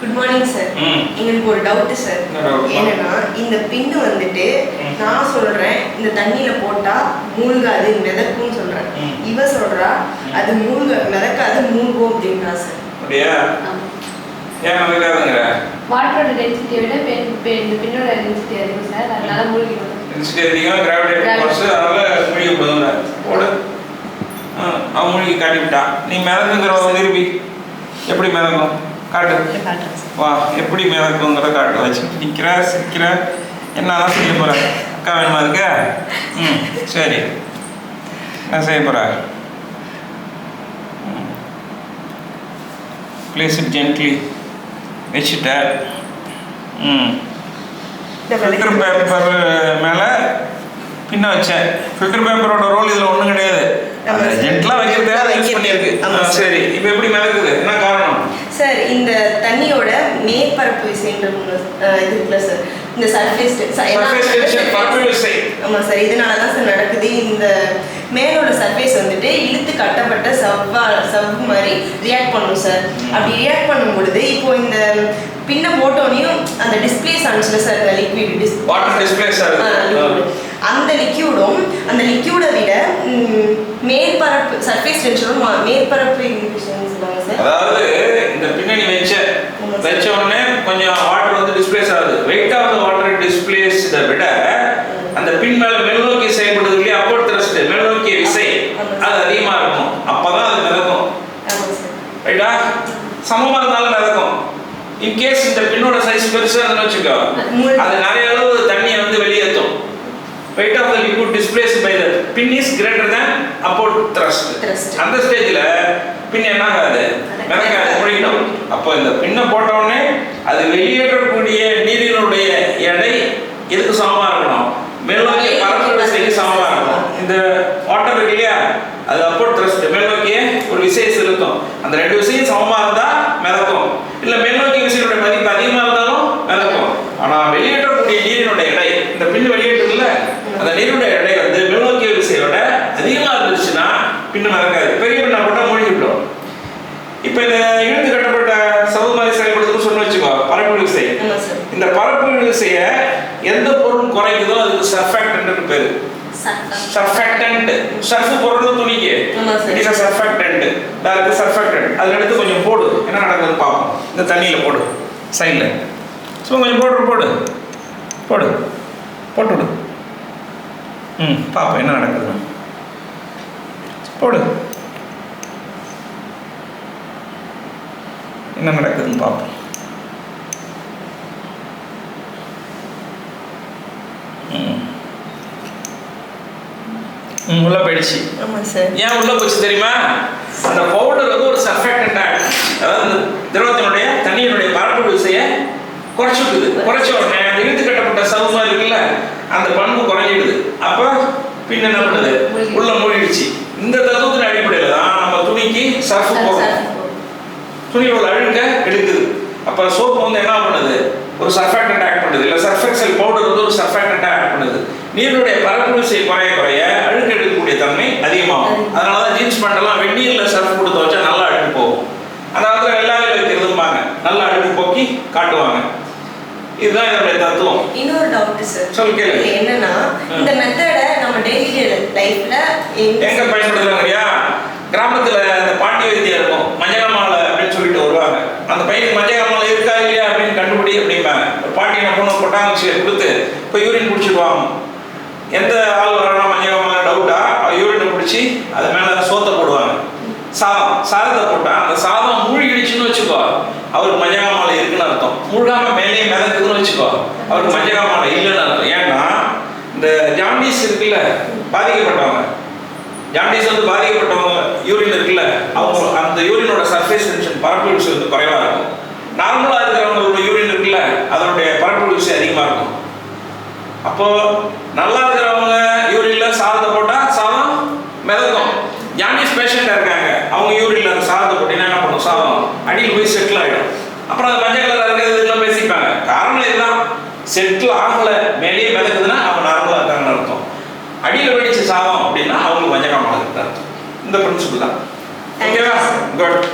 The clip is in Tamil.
குட் மார்னிங் சார் எங்களுக்கு ஒரு டவுட் சார்? என்னன்னா இந்த பின்னு வந்துட்டு. நான் சொல்றேன் இந்த தண்ணியில போட்டா மூழ்காது மிதக்கும்னு சொல்றேன். இவ சொல்றா அது மூழ்க மிதக்காது மூழ்கும் அப்படின்றா சார் அப்படியா? ஏன் மறக்காதுங்கிற வாட்டரோட டென்சிட்டியை விட பெண் பெண் இந்த பெண்ணோட டென்சிட்டி அதிகம் சார் அதனால மூழ்கிடும். டென்சிட்டி அதிகம் கிராவிடேட் Gravity. ஃபோர்ஸ் அதனால மூழ்கி போடு. அவன் மூழ்கி காட்டிவிட்டா நீ மிதக்குங்கிற திருப்பி எப்படி மிதக்கும் காட்டு காட்டுறேன் சார் வா எப்படி மிதக்குங்கிற காட்டு வச்சு நிற்கிற சிரிக்கிற என்னதான் செய்ய போற? அக்கா வேணுமா இருக்க? ம் சரி. என்ன செய்ய போற? ப்ளேஸ் இட் ஜென்ட்லி வச்சுட்ட. ம். ஃபில்டர் பேப்பர் மேலே பின்ன வச்சேன். ஃபில்டர் பேப்பரோட ரோல் இதில் ஒன்றும் கிடையாது. ஆமா சார். ஜென்டலாக வைக்கிறதுக்காக யூஸ் வைக்கிறது. பண்ணியிருக்கு. சார். இப்போ எப்படி சார் இந்த தண்ணியோட மேற்பரப்பு விசைன்ற இது இருக்குல்ல சார் இந்த சர்ஃபேஸ். ஆமாம் சார் இதனால தான் சார் நடக்குது. இந்த மேலோட சர்ஃபேஸ் வந்துட்டு இழுத்து கட்டப்பட்ட சவ்வா சவ்வு மாதிரி ரியாக்ட் பண்ணும் சார் அப்படி ரியாக்ட் பண்ணும் பொழுது இப்போ இந்த பின்ன போட்டோனையும் அந்த டிஸ்பிளேஸ் ஆனிச்சுல சார் இந்த லிக்விட் டிஸ் வாட்டர் டிஸ்பிளேஸ் அந்த லிக்யூடும் அந்த லிக்யூடை விட மேற்பரப்பு சர்ஃபேஸ் டென்ஷனும் மேற்பரப்பு சொல்லுவாங்க சார் அதாவது இந்த பின்னணி வச்ச ஆமா சார். வச்ச உடனே கொஞ்சம் வாட்டர் வந்து டிஸ்பிளேஸ் ஆகுது. வெயிட் ஆஃப் த வாட்டர் டிஸ்பிளேஸ்ட விட அந்த பின் மேல மேல்நோக்கி செயல்படுது இல்லையா? அப்போர்ட் த்ரஸ்ட் மேல்நோக்கிய விசை. அது அதிகமா இருக்கும். அப்பதான் அது மிதக்கும். ரைட்டா சமமா இருந்தாலும் மிதக்கும். இன்கேஸ் இந்த பின்னோட சைஸ் பெருசா இருந்துன்னு வச்சுக்கோ. அது நிறைய அளவு தண்ணியை வந்து வெளியேற்றும். Of the liquid displaced by the pin is greater than upward thrust. Thrust. அந்த ஸ்டேஜ்ல பின் என்ன ஆகாது மிதக்காது முழுகிடும். அப்போ இந்த பின்னை போட்ட உடனே அது வெளியேற்றக்கூடிய நீரினுடைய எடை எதுக்கு சமமா இருக்கணும்? மேல்நோக்கிய பரப்பு விசைக்கு சமமா இருக்கணும். இந்த வாட்டர் இருக்கு இல்லையா? அது அப்போர்ட் த்ரஸ்ட் மேல்நோக்கிய ஒரு விசையை செலுத்தும். அந்த ரெண்டு விசையும் சமமா இருந்தா மிதக்கும். இல்ல மேல்நோக்கிய விசையினுடைய மதிப்பு அதிகமா இருந்தாலும் மிதக்கும். ஆனா வெளியேற்றக்கூடிய நீரினுடைய எடை இந்த பின் வெளியேற்றுதுல அந்த நீருடைய எடை வந்து மேல்நோக்கிய விசையோட அதிகமா இருந்துச்சுன்னா பின்னு மிதக்காது. பெரிய பின்னா போட்டா மூழ்கிவிடும் இப்ப இந்த இழுத்து கட்டப்பட்ட சவு மாதிரி செயல்படுறதுன்னு சொன்னு வச்சுக்கோ பரப்பு விசை ஆமாம் சார் இந்த பரப்பு விசைய எந்த பொருள் குறைக்குதோ அதுக்கு சர்ஃபேக்டன்ட் பேரு? சர்ஃபேக்டன்ட் சர்ஃப் போடுறது துணிக்கு. சார். இது சர்ஃபேக்டன்ட் அதுக்கு சர்ஃபேக்டன்ட் அதுல எடுத்து கொஞ்சம் போடு. என்ன நடக்குதுன்னு பார்ப்போம். இந்த தண்ணியில போடு. சைடில் சும்மா கொஞ்சம் போட்டு போடு. போடு. போட்டு விடு ம் பார்ப்போம் என்ன நடக்குது போடு. என்ன நடக்குதுன்னு பார்ப்போம். உள்ள போயிடுச்சு. ஏன் உள்ள போச்சு தெரியுமா? அந்த பவுடர் வந்து ஒரு சர்ஃபேக்டன்ட் அதாவது இந்த திரவத்தினுடைய தண்ணியினுடைய பரப்பு விசையை குறைச்சு விடுது குறைச்ச உடனே அந்த இழுத்து கட்டப்பட்ட சவுமா இருக்குல்ல அந்த பண்பு குறைஞ்சிடுது. அப்போ பின்ன என்ன பண்ணுது. உள்ள மூழ்கிடுச்சு. இந்த தத்துவத்தின் அடிப்படையில் தான் நம்ம துணிக்கு சர்ஃப் போடுறோம். உள்ள அழுக்க எடுக்குது. அப்போ சோப்பு வந்து என்ன பண்ணுது? ஒரு சர்ஃபேக்டன்ட் ஆக்ட் பண்ணுது. இல்லை சர்ஃபெக்சல் பவுடர் வந்து ஒரு சர்ஃபேக்டன்ட் ஆக்ட் பண்ணுது. நீருடைய பரப்பு விசை குறைய குறைய அதிகமாகும். அதனால தான் ஜீன்ஸ் பேண்டெல்லாம் வெந்நீரில் சர்ஃப் கொடுத்து வச்சா நல்லா அழுக்கு போகும். அந்த காலத்தில் வெள்ளாவில் வைக்கிறதும்பாங்க நல்லா அழுக்கு போக்கி காட்டுவாங்க. இதுதான் இதனுடைய தத்துவம். இன்னொரு டவுட் சார் சொல்லு கேளு. என்னன்னா இந்த மெத்தடை நம்ம டெய்லி லைஃப்ல எங்க பயன்படுத்துறாங்கய்யா? கிராமத்துல அந்த பாட்டி வைத்தியம் இருக்கும். மஞ்சகாமாலை அப்படின்னு சொல்லிட்டு வருவாங்க. அந்த பையனுக்கு மஞ்சகாமாலை இருக்கா இல்லையா அப்படின்னு கண்டுபிடி அப்படிம்பாங்க. பாட்டி என்ன பண்ணுவோம் கொட்டாங்குச்சியை கொடுத்து இப்போ யூரின் பிடிச்சிடுவாங்க எந்த ஆள் வச்சு அது மேலே சோத்தை போடுவாங்க. சாதம். சாதத்தை போட்டா அந்த சாதம் மூழ்கிடுச்சுன்னு வச்சுக்கோ. அவருக்கு மஞ்சகாமாலை இருக்குன்னு அர்த்தம். மூழ்காம மேலேயே மிதக்குதுன்னு வச்சுக்கோ. அவருக்கு மஞ்சகாமாலை இல்லைன்னு அர்த்தம். ஏன்னா இந்த ஜாண்டிஸ் இருக்குல்ல பாதிக்கப்பட்டவங்க. ஜாண்டிஸ் வந்து பாதிக்கப்பட்டவங்க யூரின் இருக்குல்ல அவங்க அந்த யூரினோட சர்ஃபேஸ் டென்ஷன் பரப்பு வந்து குறைவாக இருக்கும். நார்மலாக இருக்கிறவங்களோட யூரின் இருக்குல்ல அதனுடைய பரப்பு அதிகமாக இருக்கும். அப்போ நல்லா இருக்கிறவங்க யூரின்ல சாதத்தை போட்டா சாதம் மிதக்கும் பேஷண்டா இருக்காங்க. அவங்க யூரின்ல அந்த சாதத்தை போட்டீங்கன்னா என்ன பண்ணும்? சாதம். அடியில் போய் செட்டில் ஆயிடும். அப்புறம் அது மஞ்சள் கலர் இருக்கிறது இதெல்லாம் பேசிப்பாங்க. காரணம் இதுதான். செட்டில் ஆகல. மேலேயே மிதக்குதுன்னா அவங்க நார்மலா இருக்காங்கன்னு அர்த்தம். அடியில் வெடிச்ச சாதம் அப்படின்னா அவங்களுக்கு மஞ்சள் காமலை இருக்கு அர்த்தம். இந்த பிரின்சிபல் தான். ஓகேவா. குட்